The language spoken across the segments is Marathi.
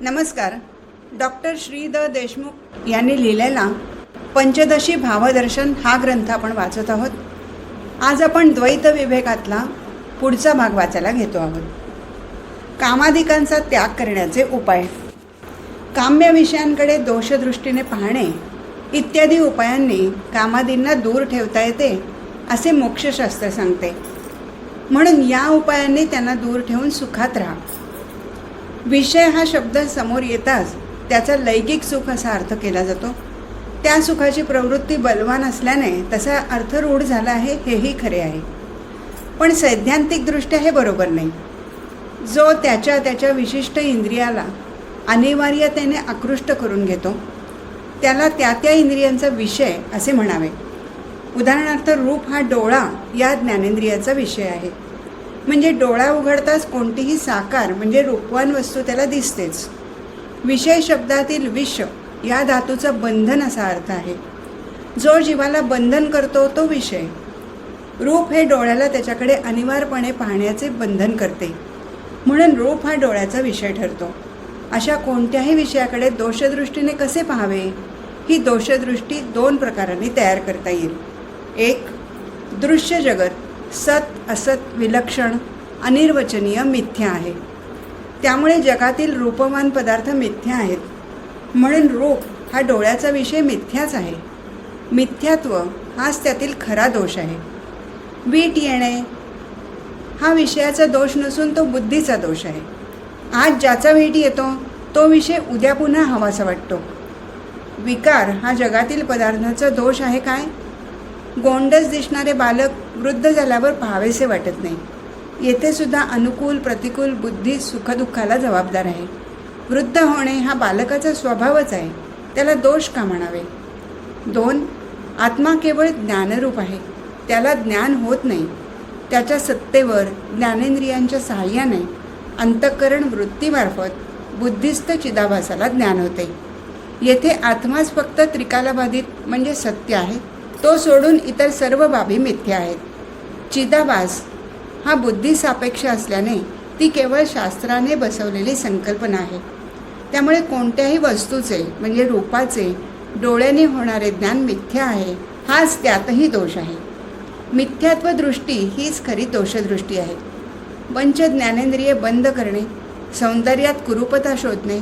नमस्कार. डॉक्टर श्री द देशमुख यांनी लिहिलेला पंचदशी भावदर्शन हा ग्रंथ आपण वाचत आहोत. आज आपण द्वैत विवेकातला पुढचा भाग वाचायला घेतो आहोत. कामाधिकांचा त्याग करण्याचे उपाय. काम्य विषयांकडे दोषदृष्टीने पाहणे इत्यादी उपायांनी कामादींना दूर ठेवता येते असे मोक्षशास्त्र सांगते. म्हणून या उपायांनी त्यांना दूर ठेवून सुखात राहा. विषय हा शब्द समोर येताच त्याचा लैंगिक सुख असा अर्थ केला जातो. त्या सुखाची प्रवृत्ती बलवान असल्याने तसा अर्थ रूढ झाला आहे हेही खरे आहे. पण सैद्धांतिकदृष्ट्या हे बरोबर नाही. जो त्याच्या त्याच्या विशिष्ट इंद्रियाला अनिवार्यतेने आकृष्ट करून घेतो त्याला त्या त्या इंद्रियांचा विषय असे म्हणावे. उदाहरणार्थ रूप हा डोळा या ज्ञानेंद्रियाचा विषय आहे. म्हणजे डोळा उघडताच कोणतीही साकार म्हणजे रूपवान वस्तू त्याला दिसतेच. विषय शब्दातील विष या धातूचा बंधन असा अर्थ आहे. जो जीवाला बंधन करतो तो विषय. रूप हे डोळ्याला त्याच्याकडे अनिवार्यपणे पाहण्याचे बंधन करते. म्हणून रूप हा डोळ्याचा विषय ठरतो. अशा कोणत्याही विषयाकडे दोषदृष्टीने कसे पाहावे? ही दोषदृष्टी दोन प्रकारांनी तयार करता येईल. एक दृश्य जगत. सत असत विलक्षण अनिर्वचनीय मिथ्या आहे. त्यामुळे जगातील रूपवान पदार्थ मिथ्या आहेत. म्हणून रूप हा डोळ्याचा विषय मिथ्याच आहे. मिथ्यात्व हाच त्यातील खरा दोष आहे. वीट येणे हा विषयाचा दोष नसून तो बुद्धीचा दोष आहे. आज ज्याचा वीट येतो तो विषय उद्या पुन्हा हवासा वाटतो. विकार हा जगातील पदार्थाचा दोष आहे काय? गोंडस दिसणारे बालक वृद्ध झाल्यावर पाहावेसे वाटत नाही. येथे सुद्धा अनुकूल प्रतिकूल बुद्धी सुखदुःखाला जबाबदार आहे. वृद्ध होणे हा बालकाचा स्वभावच आहे. त्याला दोष का म्हणावे? दोन आत्मा केवळ ज्ञानरूप आहे. त्याला ज्ञान होत नाही. त्याच्या सत्तेवर ज्ञानेंद्रियांच्या सहाय्याने अंतःकरण वृत्तीमार्फत बुद्धिस्त चिदाभासाला ज्ञान होते. येथे आत्माच फक्त त्रिकालाबाधित म्हणजे सत्य आहे. तो सोडून इतर सर्व बाबी मिथ्या आहेत. चिदाभास हा बुद्धिसापेक्ष असल्याने ती केवळ शास्त्राने बसवलेली संकल्पना आहे. त्यामुळे कोणत्याही वस्तूचे म्हणजे रूपाचे डोळ्याने होणारे ज्ञान मिथ्या आहे हाच त्यातही दोष आहे. मिथ्यात्व दृष्टी हीच खरी दोषदृष्टी आहे. पंच ज्ञानेंद्रिय बंद करणे सौंदर्यात कुरूपता शोधणे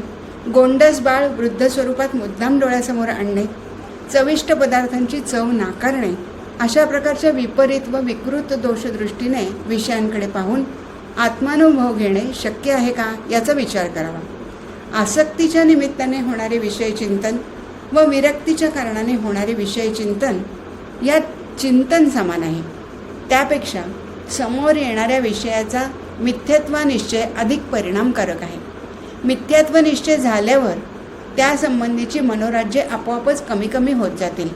गोंडस बाळ वृद्ध स्वरूपात मुद्दाम डोळ्यासमोर आणणे चविष्ट पदार्थांची चव नाकारणे अशा प्रकारच्या विपरीत व विकृत दोषदृष्टीने विषयांकडे पाहून आत्मानुभव घेणे शक्य आहे का याचा विचार करावा. आसक्तीच्या निमित्ताने होणारे विषय चिंतन व विरक्तीच्या कारणाने होणारे विषय चिंतन यात चिंतन समान आहे. त्यापेक्षा समोर येणाऱ्या विषयाचा मिथ्यत्व निश्चय अधिक परिणामकारक आहे. मिथ्यत्व निश्चय झाल्यावर त्यासंबंधीची मनोराज्ये आपोआपच कमी कमी होत जातील.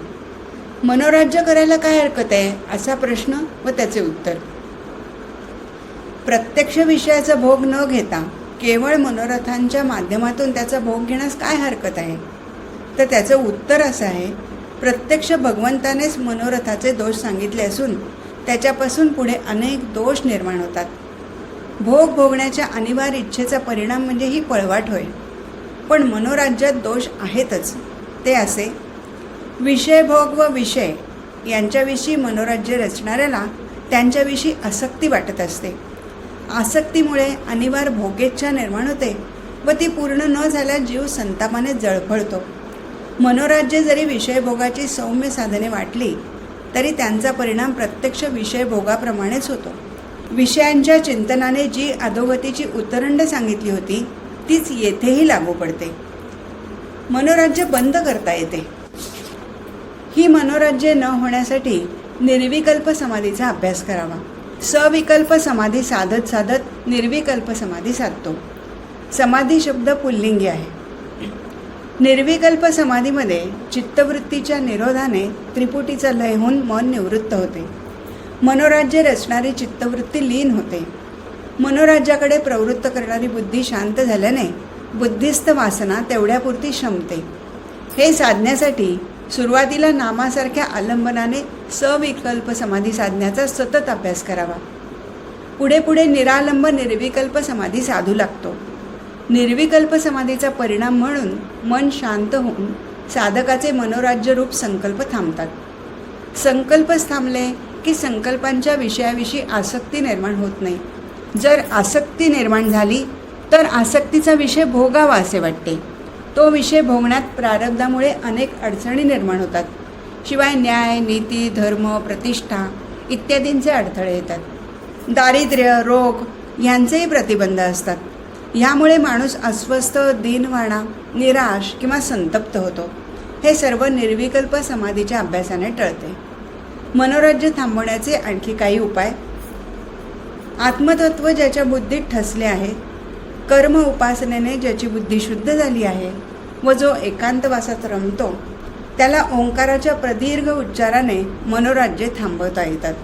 मनोराज्य करायला काय हरकत आहे? असा प्रश्न व त्याचे उत्तर. प्रत्यक्ष विषयाचा भोग न घेता केवळ मनोरथांच्या माध्यमातून त्याचा भोग घेण्यास काय हरकत आहे? तर त्याचं उत्तर असं आहे प्रत्यक्ष भगवंतानेच मनोरथाचे दोष सांगितले असून त्याच्यापासून पुढे अनेक दोष निर्माण होतात. भोग भोगण्याच्या अनिवार्य इच्छेचा परिणाम म्हणजे ही पळवाट होय. पण मनोराज्यात दोष आहेतच. ते असे विषयभोग व विषय यांच्याविषयी मनोराज्य रचणाऱ्याला त्यांच्याविषयी आसक्ती वाटत असते. आसक्तीमुळे अनिवार्य भोगेच्छा निर्माण होते व ती पूर्ण न झाल्यास जीव संतापाने जळफळतो. मनोराज्य जरी विषयभोगाची सौम्य साधने वाटली तरी त्यांचा परिणाम प्रत्यक्ष विषयभोगाप्रमाणेच होतो. विषयांच्या चिंतनाने जी अधोगतीची उतरंड सांगितली होती तीच येथेही लागू पडते. मनोराज्य बंद करता येते. ही मनोराज्य न होण्यासाठी निर्विकल्प समाधीचा अभ्यास करावा. सविकल्प समाधी साधत साधत निर्विकल्प समाधी साधतो. समाधी शब्द पुल्लिंगी आहे. निर्विकल्प समाधीमध्ये चित्तवृत्तीच्या निरोधाने त्रिपुटीचा लय होऊन मन निवृत्त होते. मनोराज्य रचणारी चित्तवृत्ती लीन होते. मनोराज्याकडे प्रवृत्त करणारी बुद्धी शांत झाल्याने बुद्धिस्त वासना तेवढ्यापुरती शमते हे साधण्यासाठी सुरुवातीला नामासारख्या आलंबनाने सविकल्प समाधी साधण्याचा सतत अभ्यास करावा. पुढे पुढे निरालंब निर्विकल्प समाधी साधू लागतो. निर्विकल्प समाधीचा परिणाम म्हणून मन शांत होऊन साधकाचे मनोराज्यरूप संकल्प थांबतात. संकल्पच थांबले की संकल्पांच्या विषयाविषयी आसक्ती निर्माण होत नाही. जर आसक्ती निर्माण झाली तर आसक्तीचा विषय भोगावा असे वाटते. तो विषय भोगण्यात प्रारब्धामुळे अनेक अडचणी निर्माण होतात. शिवाय न्याय नीती धर्म प्रतिष्ठा इत्यादींचे अडथळे येतात. दारिद्र्य रोग ह्यांचेही प्रतिबंध असतात. ह्यामुळे माणूस अस्वस्थ दिनवाणा निराश किंवा संतप्त होतो. हे सर्व निर्विकल्प समाधीच्या अभ्यासाने टळते. मनोराज्य थांबवण्याचे आणखी काही उपाय आत्मतत्व ज्याच्या बुद्धीत ठसले आहे कर्म उपासनेने ज्याची बुद्धी शुद्ध झाली आहे व जो एकांतवासात रमतो त्याला ओंकाराच्या प्रदीर्घ उच्चाराने मनोराज्य थांबवता येतात.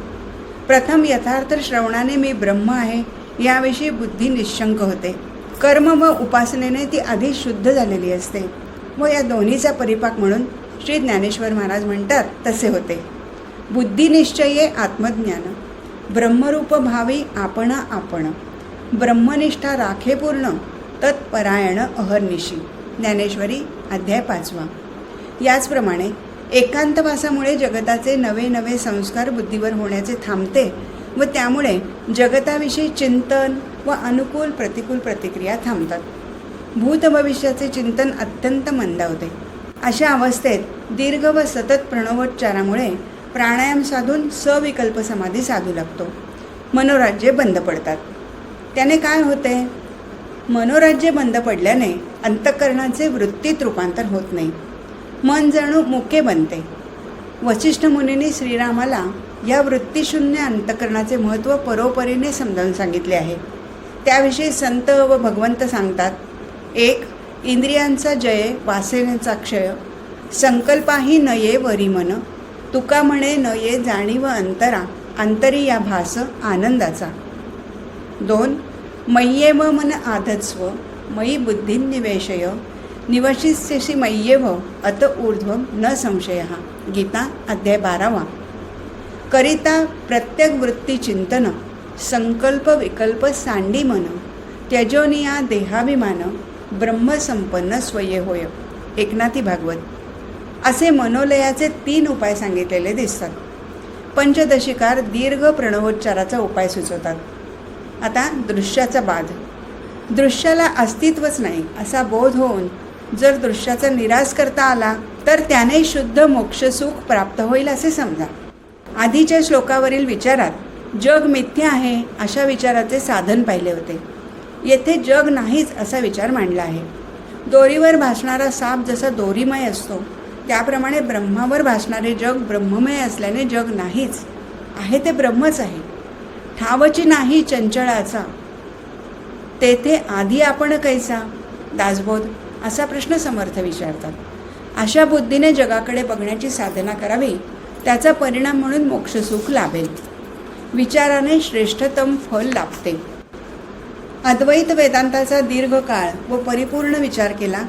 प्रथम यथार्थ श्रवणाने मी ब्रह्म आहे याविषयी बुद्धी निशंक होते. कर्म व उपासनेने ती आधी शुद्ध झालेली असते व या दोन्हीचा परिपाक म्हणून श्री ज्ञानेश्वर महाराज म्हणतात तसे होते. बुद्धिनिश्चये आत्मज्ञान. ब्रह्मरूप भावी आपण आपण. ब्रह्मनिष्ठा राखे पूर्ण तत्परायण अहर्निशी. ज्ञानेश्वरी अध्याय पाचवा. याचप्रमाणे एकांतवासामुळे जगताचे नवे नवे संस्कार बुद्धीवर होण्याचे थांबते व त्यामुळे जगताविषयी चिंतन व अनुकूल प्रतिकूल प्रतिक्रिया थांबतात. भूत भविष्याचे चिंतन अत्यंत मंदावते अशा अवस्थेत दीर्घ व सतत प्रणवोच्चारामुळे प्राणायाम साधून सविकल्प समाधी साधू लागतो. मनोराज्ये बंद पडतात. त्याने काय होते? मनोराज्य बंद पडल्याने अंतःकरणाचे वृत्तीत रूपांतर होत नाही. मन जणू मुके बनते. वशिष्ठ मुनींनी श्रीरामाला या वृत्तीशून्य अंतःकरणाचे महत्त्व परोपरीने समजावून सांगितले आहे. त्याविषयी संत व भगवंत सांगतात एक इंद्रियांचा जय वासनेचा क्षय संकल्पाही नये वरी मन तुका म्हणे न ये जाणीव अंतरा अंतरी या भास आनंदाचा. दोन मय्येव मन आधत्स्व मयी बुद्धी निवेशय निवशिष्यसी मय्येव अत ऊर्ध्व न संशय. गीता अध्याय बारावा. करिता प्रत्येक वृत्ती चिंतन संकल्प विकल्प सांडी मन त्यजोनिया देहाभिमान ब्रह्मसंपन्न स्वये होय. एकनाथी भागवत. असे मनोलयाचे तीन उपाय सांगितलेले दिसतात. पंचदशिकार दीर्घ प्रणवोच्चाराचा उपाय सुचवतात. आता दृश्याचा बाध. दृश्याला अस्तित्वच नाही असा बोध होऊन जर दृश्याचा निराश करता आला तर त्याने शुद्ध मोक्षसुख प्राप्त होईल असे समजा. आधीच्या श्लोकावरील विचारात जग मिथ्य आहे अशा विचाराचे साधन पाहिले होते. येथे जग नाहीच असा विचार मांडला आहे. दोरीवर भासणारा साप जसा दोरीमय असतो त्याप्रमाणे ब्रह्मावर भासणारे जग ब्रह्ममय असल्याने जग नाहीच. आहे ते ब्रह्मच आहे. ठावची नाही चंचळाचा. तेथे आधी आपण कैसा? दासबोध असा प्रश्न समर्थ विचारतात. अशा बुद्धीने जगाकडे बघण्याची साधना करावी त्याचा परिणाम म्हणून मोक्षसुख लाभेल. विचाराने श्रेष्ठतम फल लाभते. अद्वैत वेदांताचा दीर्घकाळ व परिपूर्ण विचार केला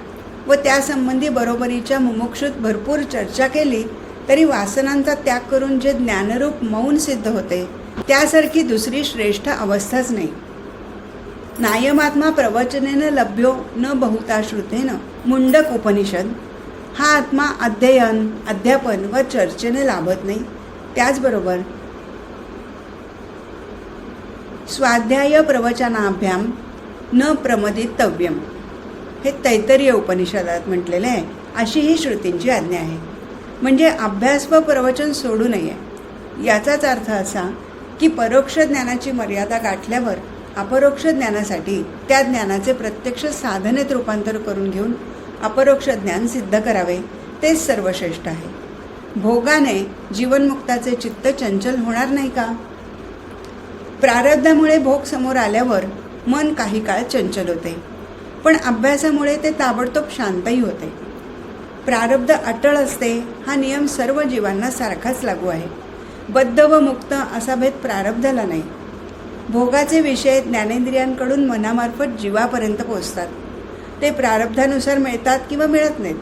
व त्यासंबंधी बरोबरीच्या मुमुक्षुत भरपूर चर्चा केली तरी वासनांचा त्याग करून जे ज्ञानरूप मौन सिद्ध होते त्यासारखी दुसरी श्रेष्ठ अवस्थाच नाही. नायमात्मा प्रवचनेनं लभ्यो न बहुता मुंडक उपनिषद. हा आत्मा अध्ययन अध्यापन व चर्चेने लाभत नाही. त्याचबरोबर स्वाध्याय प्रवचनाभ्याम न प्रमदितव्यम. हे तैतरीय उपनिषदात म्हटलेले आहे. अशी ही श्रुतींची आज्ञा आहे. म्हणजे अभ्यास व प्रवचन सोडू नये. याचाच अर्थ असा की परोक्ष ज्ञानाची मर्यादा गाठल्यावर अपरोक्ष ज्ञानासाठी त्या ज्ञानाचे प्रत्यक्ष साधनेत रूपांतर करून घेऊन अपरोक्ष ज्ञान सिद्ध करावे तेच सर्वश्रेष्ठ आहे. भोगाने जीवनमुक्ताचे चित्त चंचल होणार नाही का? प्रारब्धामुळे भोग समोर आल्यावर मन काही काळ चंचल होते. पण अभ्यासामुळे ते ताबडतोब शांतही होते. प्रारब्ध अटळ असते हा नियम सर्व जीवांना सारखाच लागू आहे. बद्ध व मुक्त असा भेद प्रारब्धाला नाही. भोगाचे विषय ज्ञानेंद्रियांकडून मनामार्फत जीवापर्यंत पोचतात ते प्रारब्धानुसार मिळतात किंवा मिळत नाहीत.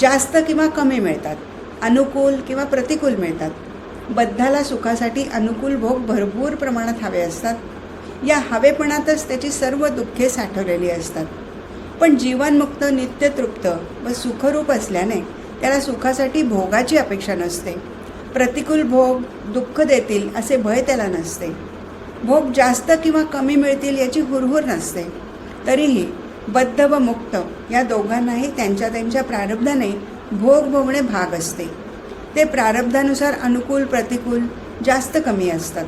जास्त किंवा कमी मिळतात. अनुकूल किंवा प्रतिकूल मिळतात. बद्धाला सुखासाठी अनुकूल भोग भरपूर प्रमाणात हवे असतात. या हवेपणातच त्याची सर्व दुःखे साठवलेली असतात. पण जीवनमुक्त नित्यतृप्त व सुखरूप असल्याने त्याला सुखासाठी भोगाची अपेक्षा नसते. प्रतिकूल भोग दुःख देतील असे भय त्याला नसते. भोग जास्त किंवा कमी मिळतील याची हुरहुर नसते. तरीही बद्ध व मुक्त या दोघांनाही त्यांच्या त्यांच्या प्रारब्धाने भोग भोगणे भाग असते. ते प्रारब्धानुसार अनुकूल प्रतिकूल जास्त कमी असतात.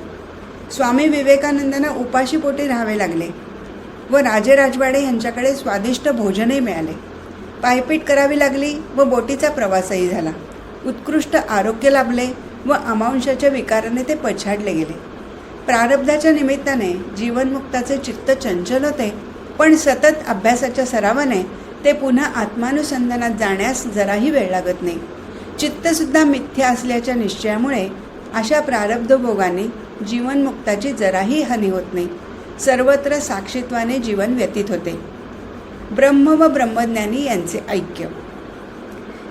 स्वामी विवेकानंदांना उपाशीपोटी राहावे लागले व राजे राजवाडे यांच्याकडे स्वादिष्ट भोजनही मिळाले. पायपीट करावी लागली व बोटीचा प्रवासही झाला. उत्कृष्ट आरोग्य लाभले व अमांशाच्या विकाराने ते पछाडले गेले. प्रारब्धाच्या निमित्ताने जीवनमुक्ताचे चित्त चंचल होते पण सतत अभ्यासाच्या सरावाने ते पुन्हा आत्मानुसंधानात जाण्यास जराही वेळ लागत नाही. चित्तसुद्धा मिथ्या असल्याच्या निश्चयामुळे अशा प्रारब्धभोगांनी जीवनमुक्ताची जराही हानी होत नाही. सर्वत्र साक्षित्वाने जीवन व्यतीत होते. ब्रह्म व ब्रह्मज्ञानी यांचे ऐक्य.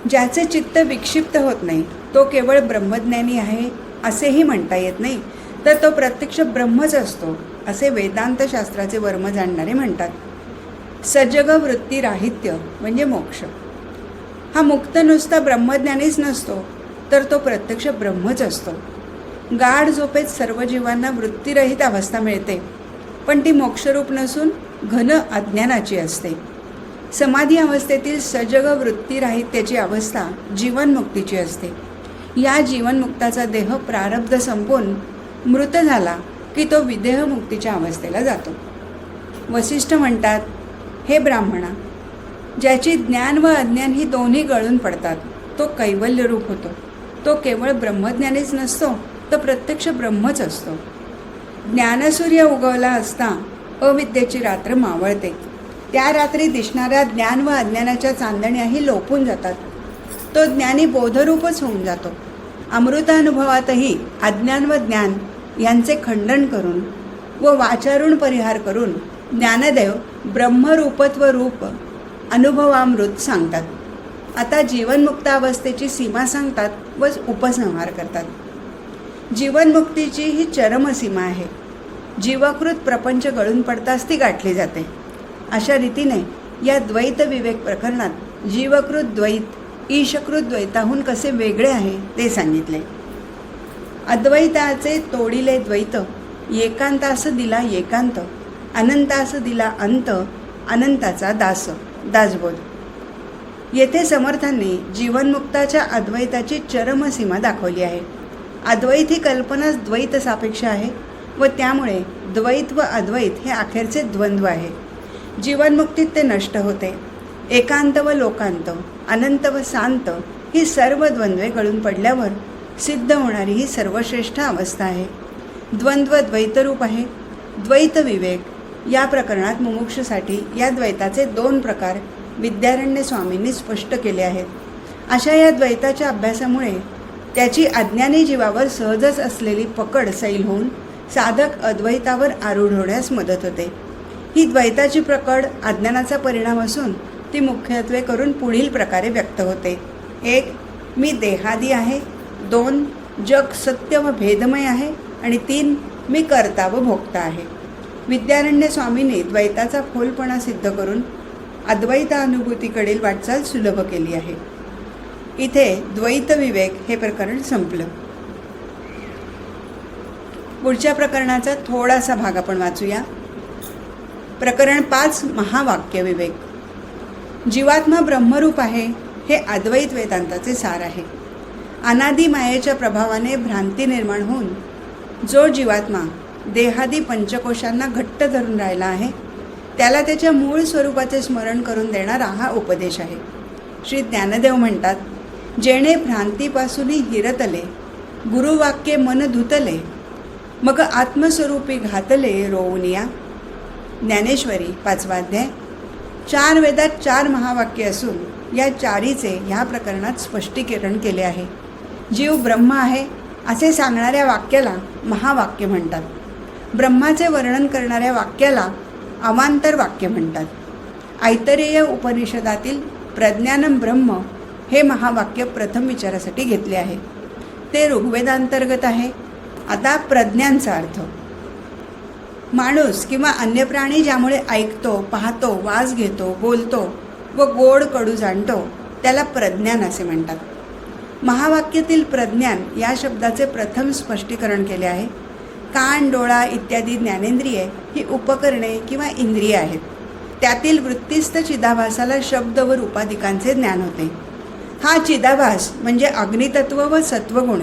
ज्याचे चित्त विक्षिप्त होत नाही तो केवळ ब्रह्मज्ञानी आहे असेही म्हणता येत नाही. तर तो प्रत्यक्ष ब्रह्मच असतो असे वेदांतशास्त्राचे वर्म जाणणारे म्हणतात. सजग वृत्ती राहित्य म्हणजे मोक्ष. हा मुक्त नुसता ब्रह्मज्ञानीच नसतो तर तो प्रत्यक्ष ब्रह्मच असतो. गाढ झोपेत सर्व जीवांना वृत्तीरहित अवस्था मिळते. पण ती मोक्षरूप नसून घन अज्ञानाची असते. समाधी अवस्थेतील सजग वृत्तीराहित्याची अवस्था जीवनमुक्तीची असते. या जीवनमुक्ताचा देह प्रारब्ध संपून मृत झाला की तो विदेहमुक्तीच्या अवस्थेला जातो. वसिष्ठ म्हणतात हे ब्राह्मणा ज्याची ज्ञान व अज्ञान ही दोन्ही गळून पडतात तो कैवल्यरूप होतो. तो केवळ ब्रह्मज्ञानीच नसतो तर प्रत्यक्ष ब्रह्मच असतो. ज्ञानसूर्य उगवला असता अविद्येची रात्र मावळते. त्या रात्री दिसणाऱ्या ज्ञान व अज्ञानाच्या चांदण्याही लोपून जातात. तो ज्ञानी बोधरूपच होऊन जातो. अमृतानुभवातही अज्ञान व ज्ञान यांचे खंडन करून व वाचारून परिहार करून ज्ञानदेव ब्रह्मरूपत्व रूप अनुभवामृत सांगतात. आता जीवनमुक्त अवस्थेची सीमा सांगतात व उपसंहार करतात. जीवनमुक्तीची ही चरमसीमा आहे. जीवाकृत प्रपंच गळून पडताच ती गाठली जाते. अशा रीतीने या द्वैत विवेक प्रकरणात जीवकृत द्वैत ईशकृत द्वैताहून कसे वेगळे आहे ते सांगितले. अद्वैताचे तोडिले द्वैत एकांतास दिला एकांत अनंतास दिला अंत अनंताचा दास दासबोध. येथे समर्थांनी जीवनमुक्ताच्या अद्वैताची चरमसीमा दाखवली आहे. अद्वैत ही कल्पनाच द्वैत सापेक्ष आहे व त्यामुळे द्वैत व अद्वैत हे अखेरचे द्वंद्व आहे. जीवनमुक्तीत ते नष्ट होते. एकांत व लोकांत अनंत व शांत ही सर्व द्वंद्वे गळून पडल्यावर सिद्ध होणारी ही सर्वश्रेष्ठ अवस्था आहे. द्वंद्व द्वैतरूप आहे. द्वैत विवेक या प्रकरणात मुमुक्षसाठी या द्वैताचे दोन प्रकार विद्यारण्य स्वामींनी स्पष्ट केले आहेत. अशा या द्वैताच्या अभ्यासामुळे त्याची अज्ञानी जीवावर सहजच असलेली पकड सैल होऊन साधक अद्वैतावर आरूढ होण्यास मदत होते. ही द्वैताची प्रकड अज्ञानाचा परिणाम असून ती मुख्यत्वे करून पुढील प्रकारे व्यक्त होते. एक मी देहादी आहे. दोन जग सत्य व भेदमय आहे. आणि तीन मी कर्ता व भोगता आहे. विद्यारण्य स्वामींनी द्वैताचा खोलपणा सिद्ध करून अद्वैता अनुभूतीकडील वाटचाल सुलभ केली आहे. इथे द्वैत विवेक हे प्रकरण संपलं. पुढच्या प्रकरणाचा थोडासा भाग आपण वाचूया. प्रकरण पाच महावाक्य विवेक. जीवात्मा ब्रह्मरूप आहे हे अद्वैत वेदांताचे सार आहे. अनादी मायेच्या प्रभावाने भ्रांती निर्माण होऊन जो जीवात्मा देहादी पंचकोशांना घट्ट धरून राहिला आहे त्याला त्याच्या मूळ स्वरूपाचे स्मरण करून देणारा हा उपदेश आहे. श्री ज्ञानदेव म्हणतात जेणे भ्रांतीपासूनही हिरतले गुरुवाक्ये मन धुतले मग आत्मस्वरूपी घातले रोवनिया. ज्ञानेश्वरी पाचवाध्याय चार वेदात चार महावाक्य असून या चारीचे ह्या प्रकरणात स्पष्टीकरण केले आहे. जीव ब्रह्म आहे असे सांगणाऱ्या वाक्याला महावाक्य म्हणतात. ब्रह्माचे वर्णन करणाऱ्या वाक्याला अवांतर वाक्य म्हणतात. ऐतरेय उपनिषदातील प्रज्ञानम ब्रह्म हे महावाक्य प्रथम विचारासाठी घेतले आहे. ते ऋग्वेदांतर्गत आहे. आता प्रज्ञांचा अर्थ. माणूस किंवा अन्य प्राणी ज्यामुळे ऐकतो पाहतो वास घेतो बोलतो व गोड कडू जाणतो त्याला प्रज्ञान असे म्हणतात. महावाक्यातील प्रज्ञान या शब्दाचे प्रथम स्पष्टीकरण केले आहे. कान डोळा इत्यादी ज्ञानेंद्रिये ही उपकरणे किंवा इंद्रिये आहेत. त्यातील वृत्तीस्थ चिदाभासाला शब्द व रूपाधिकांचे ज्ञान होते. हा चिदाभास म्हणजे अग्नितत्व व सत्वगुण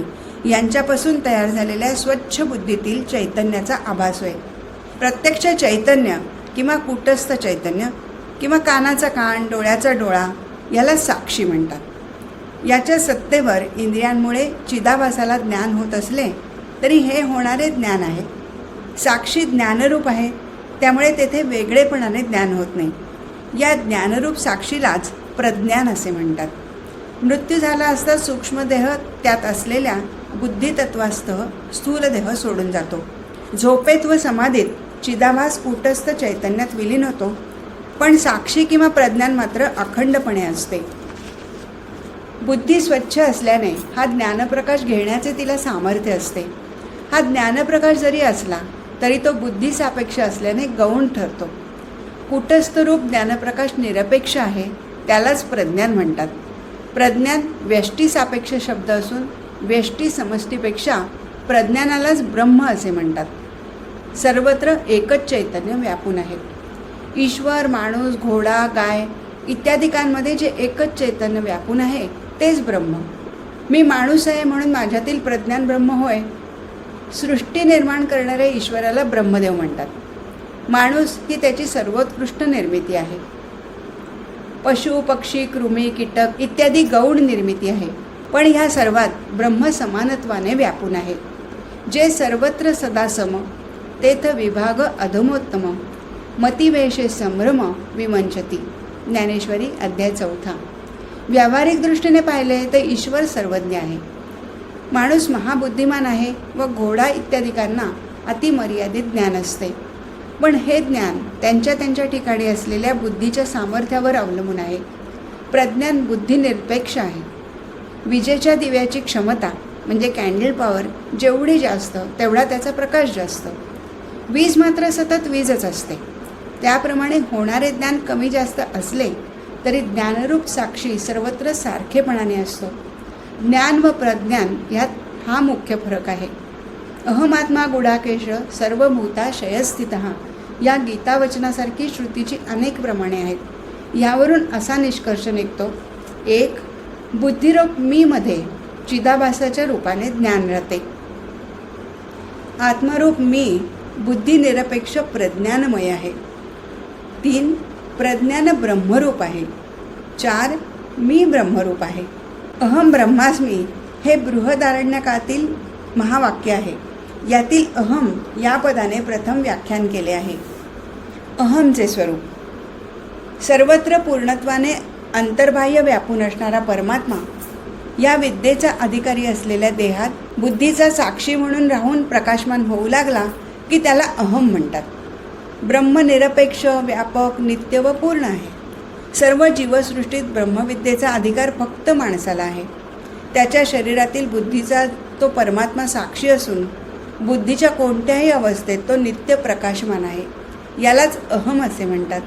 यांच्यापासून तयार झालेल्या स्वच्छ बुद्धीतील चैतन्याचा आभास होय. प्रत्यक्ष चैतन्य किंवा कुटस्थ चैतन्य किंवा कानाचा कान डोळ्याचा डोळा याला साक्षी म्हणतात. याच्या सत्तेवर इंद्रियांमुळे चिदाभासाला ज्ञान होत असले तरी हे होणारे ज्ञान आहे. साक्षी ज्ञानरूप आहे त्यामुळे तेथे वेगळेपणाने ज्ञान होत नाही. या ज्ञानरूप साक्षीलाच प्रज्ञान असे म्हणतात. मृत्यू झाला असता सूक्ष्मदेह त्यात असलेल्या बुद्धितत्वास्तः स्थूलदेह सोडून जातो. झोपेत व समाधीत चिदाभास कुटस्थ चैतन्यात विलीन होतो पण साक्षी किंवा प्रज्ञान मात्र अखंडपणे असते. बुद्धी स्वच्छ असल्याने हा ज्ञानप्रकाश घेण्याचे तिला सामर्थ्य असते. हा ज्ञानप्रकाश जरी असला तरी तो बुद्धीसापेक्ष असल्याने गौण ठरतो. कुटस्थ रूप ज्ञानप्रकाश निरपेक्ष आहे त्यालाच प्रज्ञान म्हणतात. प्रज्ञान व्यष्टीसापेक्ष शब्द असून व्यष्टी समष्टीपेक्षा प्रज्ञानालाच ब्रह्म असे म्हणतात. सर्वत्र एकच चैतन्य व्यापून आहे. ईश्वर माणूस घोडा गाय इत्यादिकांमध्ये जे एकच चैतन्य व्यापून आहे तेच ब्रह्म. मी माणूस आहे म्हणून माझ्यातील प्रज्ञान ब्रह्म होय. सृष्टी निर्माण करणाऱ्या ईश्वराला ब्रह्मदेव म्हणतात. माणूस ही त्याची सर्वोत्कृष्ट निर्मिती आहे. पशु पक्षी कृमी कीटक इत्यादी गौण निर्मिती आहे. पण ह्या सर्वात ब्रह्म समानत्वाने व्यापून आहे. जे सर्वत्र सदासम तेथ विभाग अधमोत्तम मतिवेशे संभ्रम विमंचती. ज्ञानेश्वरी अध्याय चौथा. व्यावहारिक दृष्टीने पाहिले तर ईश्वर सर्वज्ञ आहे. माणूस महाबुद्धिमान आहे व घोडा इत्यादिकांना अतिमर्यादित ज्ञान असते. पण हे ज्ञान त्यांच्या त्यांच्या ठिकाणी असलेल्या बुद्धीच्या सामर्थ्यावर अवलंबून आहे. प्रज्ञान बुद्धिनिरपेक्ष आहे. विजेच्या दिव्याची क्षमता म्हणजे कॅन्डल पॉवर जेवढी जास्त तेवढा त्याचा प्रकाश जास्त. वीज मात्र सतत वीजच असते. त्याप्रमाणे होणारे ज्ञान कमी जास्त असले तरी ज्ञानरूप साक्षी सर्वत्र सारखेपणाने असतो. ज्ञान व प्रज्ञान ह्यात हा मुख्य फरक आहे. अहमात्मा गुडाकेश सर्वभूता शयस्थित. या गीतावचनासारखी श्रुतीची अनेक प्रमाणे आहेत. यावरून असा निष्कर्ष निघतो. एक बुद्धिरूप मीमध्ये चिदाभासाच्या रूपाने ज्ञान राहते आत्मरूप मी बुद्धिनिरपेक्ष प्रज्ञानमय आहे. तीन प्रज्ञान ब्रह्मरूप आहे. चार मी ब्रह्मरूप आहे. अहम ब्रह्मास्मी हे बृहदारण्यकातील महावाक्य आहे. यातील अहम या पदाने प्रथम व्याख्यान केले आहे. अहमचे स्वरूप. सर्वत्र पूर्णत्वाने अंतर्बाह्य व्यापून असणारा परमात्मा या विद्येचा अधिकारी असलेल्या देहात बुद्धीचा साक्षी म्हणून राहून प्रकाशमान होऊ लागला की त्याला अहम म्हणतात. ब्रह्मनिरपेक्ष व्यापक नित्य व पूर्ण आहे. सर्व जीवसृष्टीत ब्रह्मविद्येचा अधिकार फक्त माणसाला आहे. त्याच्या शरीरातील बुद्धीचा तो परमात्मा साक्षी असून बुद्धीच्या कोणत्याही अवस्थेत तो नित्य प्रकाशमान आहे. यालाच अहम असे म्हणतात.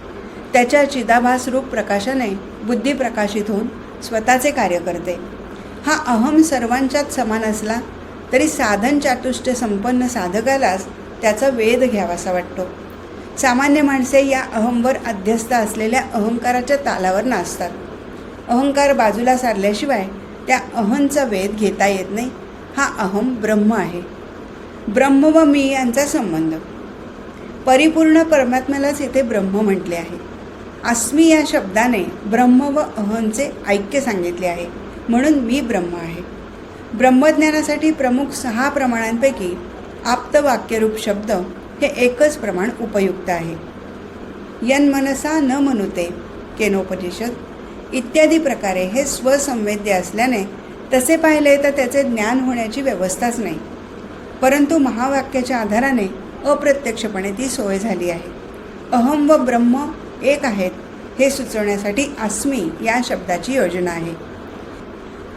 त्याच्या चिदाभास रूप प्रकाशाने बुद्धी प्रकाशित होऊन स्वतःचे कार्य करते. हा अहम सर्वांच्यात समान असला तरी साधन चातुष्ट्य संपन्न साधकालाच त्याचा वेध घ्यावासा वाटतो. सामान्य माणसे या अहमवर अध्यस्त असलेल्या अहंकाराच्या तालावर नाचतात. अहंकार बाजूला सारल्याशिवाय त्या अहंचा वेध घेता येत नाही. हा अहम ब्रह्म आहे. ब्रह्म व मी यांचा संबंध. परिपूर्ण परमात्म्यालाच इथे ब्रह्म म्हटले आहे. अस्मी या शब्दाने ब्रह्म व अहंचे ऐक्य सांगितले आहे म्हणून मी ब्रह्म आहे. ब्रह्मज्ञानासाठी प्रमुख सहा प्रमाणांपैकी आप्तवाक्यरूप शब्द हे एकच प्रमाण उपयुक्त आहे. यन्मनसा न मनुते केनोपनिषद इत्यादी प्रकारे हे स्वसंवेद्य असल्याने तसे पाहिले तर त्याचे ज्ञान होण्याची व्यवस्थाच नाही. परंतु महावाक्याच्या आधाराने अप्रत्यक्षपणे ती सोय झाली आहे. अहम व ब्रह्म एक आहेत हे सुचवण्यासाठी अस्मी या शब्दाची योजना आहे.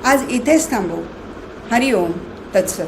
आज इथेच थांबू. हरिओम तत्सत.